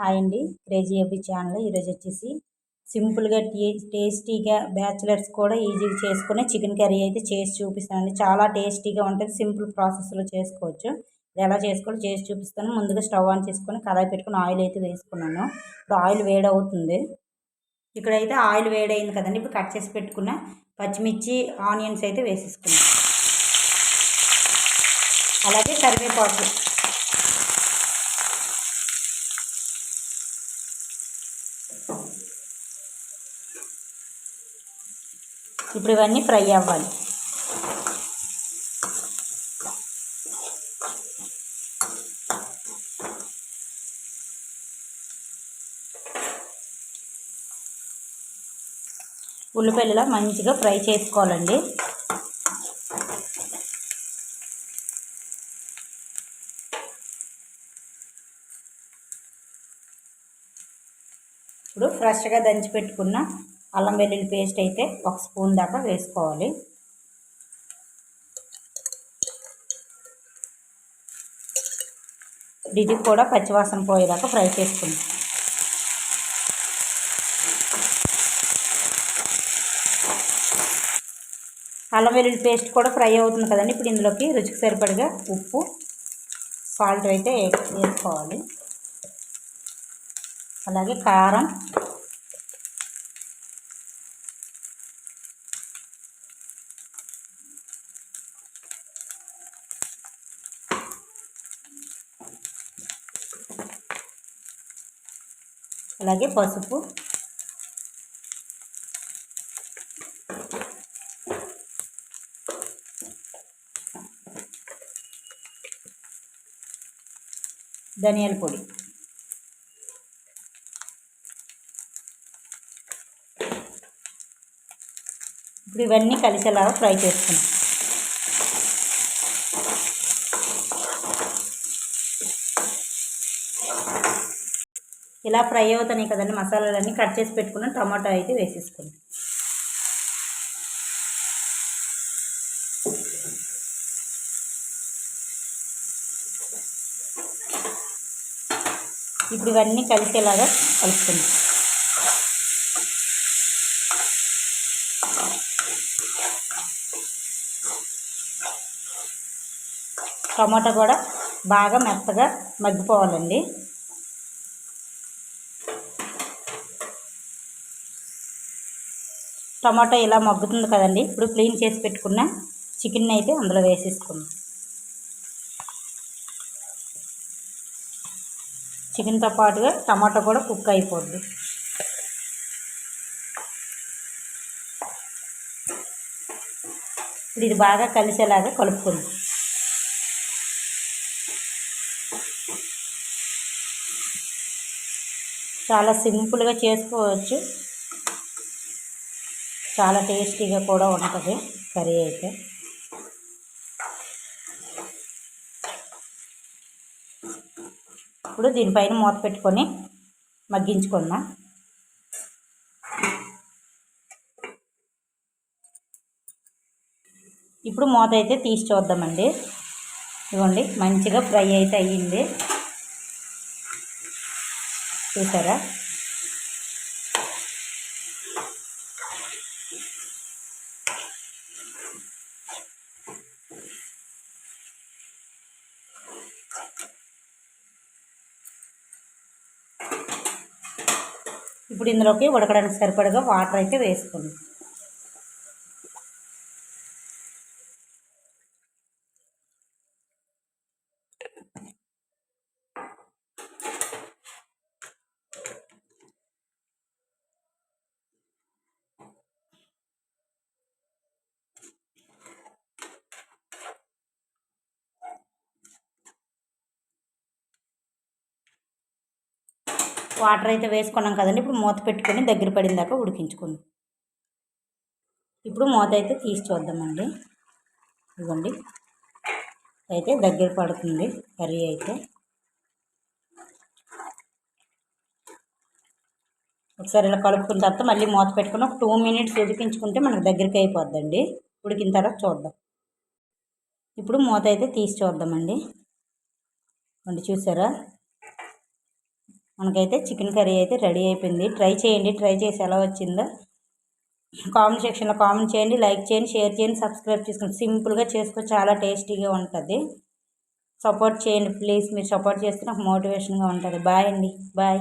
Hi అండి crazy AB channel ఈరోజు వచ్చేసి సింపుల్గా టే టేస్టీగా బ్యాచిలర్స్ కూడా ఈజీగా చేసుకునే చికెన్ కర్రీ అయితే చేసి చూపిస్తానండి. చాలా టేస్టీగా ఉంటుంది. సింపుల్ ప్రాసెస్లో చేసుకోవచ్చు. ఎలా చేసుకోవాలో చేసి చూపిస్తాను. ముందుగా స్టవ్ ఆన్ చేసుకొని కడాయి పెట్టుకుని ఆయిల్ అయితే వేసుకున్నాను. ఇప్పుడు ఆయిల్ వేడవుతుంది. ఇక్కడైతే ఆయిల్ వేడైంది కదండి. ఇప్పుడు కట్ చేసి పెట్టుకున్న పచ్చిమిర్చి ఆనియన్స్ అయితే వేసేసుకున్నాను అలాగే కరివేపాకు. ఇప్పుడు ఇవన్నీ ఫ్రై అవ్వాలి. ఉల్లిపాయలు మంచిగా ఫ్రై చేసుకోవాలండి. ఇప్పుడు ఫ్రెష్గా దంచి పెట్టుకున్న అల్లం వెల్లుల్లి పేస్ట్ అయితే ఒక స్పూన్ దాకా వేసుకోవాలి. ఇది కూడా పచ్చివాసన పోయేదాకా ఫ్రై చేసుకుందాం. అల్లం వెల్లుల్లి పేస్ట్ కూడా ఫ్రై అవుతుంది కదండి. ఇప్పుడు ఇందులోకి రుచికి సరిపడిగా ఉప్పు సాల్ట్ అయితే వేసుకోవాలి. అలాగే కారం. అలాగే పసుపు. ధనియాల పొడి. ఇప్పుడు ఇవన్నీ కలిసేలాగా ఫ్రై చేసుకున్నాం ఇలా ఫ్రై అవుతున్నాయి కదండి మసాలాలన్నీ కట్ చేసి పెట్టుకున్న. టమాటో అయితే వేసేసుకుందాం. ఇప్పుడు ఇవన్నీ కలిసేలాగా కలుపుకుందాం. టమాటా కూడా బాగా మెత్తగా మగ్గిపోవాలండి. టమాటా ఇలా మగ్గుతుంది కదండి. ఇప్పుడు క్లీన్ చేసి పెట్టుకున్న చికెన్ అయితే అందులో వేసేసుకుందాం. చికెన్తో పాటుగా టమాటా కూడా కుక్ అయిపోద్ది. ఇప్పుడు ఇది బాగా కలిసేలాగా కలుపుకుందాం. చాలా సింపుల్గా చేసుకోవచ్చు. చాలా టేస్టీగా కూడా ఉంటుంది కర్రీ అయితే. ఇప్పుడు దీనిపైన మూత పెట్టుకొని మగ్గించుకుందాం. ఇప్పుడు మూత అయితే తీసి చూద్దామండి. ఇవ్వండి మంచిగా ఫ్రై అయితే అయ్యింది. చూసారా? ఇప్పుడు ఇందులోకి ఉడకడానికి సరిపడగా వాటర్ అయితే వేసుకోండి. వాటర్ అయితే వేసుకున్నాం కదండి. ఇప్పుడు మూత పెట్టుకొని దగ్గర పడిన దాకా ఉడికించుకుందాం. ఇప్పుడు మూత అయితే తీసి చూద్దామండి. ఇవ్వండి అయితే దగ్గర పడుతుంది కర్రీ అయితే. ఒకసారి ఇలా కలుపుకున్న తర్వాత మళ్ళీ మూత పెట్టుకుని ఒక టూ మినిట్స్ ఉడికించుకుంటే మనకు దగ్గరికి అయిపోద్దండి. ఉడికిన తర్వాత చూద్దాం. ఇప్పుడు మూత అయితే తీసి చూద్దామండి. అండి చూసారా? మనకైతే చికెన్ కర్రీ అయితే రెడీ అయిపోయింది. ట్రై చేయండి. ట్రై చేసి ఎలా వచ్చిందో కామెంట్ సెక్షన్లో కామెంట్ చేయండి. లైక్ చేయండి. షేర్ చేయండి. సబ్స్క్రైబ్ చేసుకోండి. సింపుల్గా చేసుకో చాలా టేస్టీగా ఉంటుంది. సపోర్ట్ చేయండి. ప్లీజ్ మీరు సపోర్ట్ చేస్తే నాకు మోటివేషన్గా ఉంటుంది. బాయ్ అండి. బాయ్.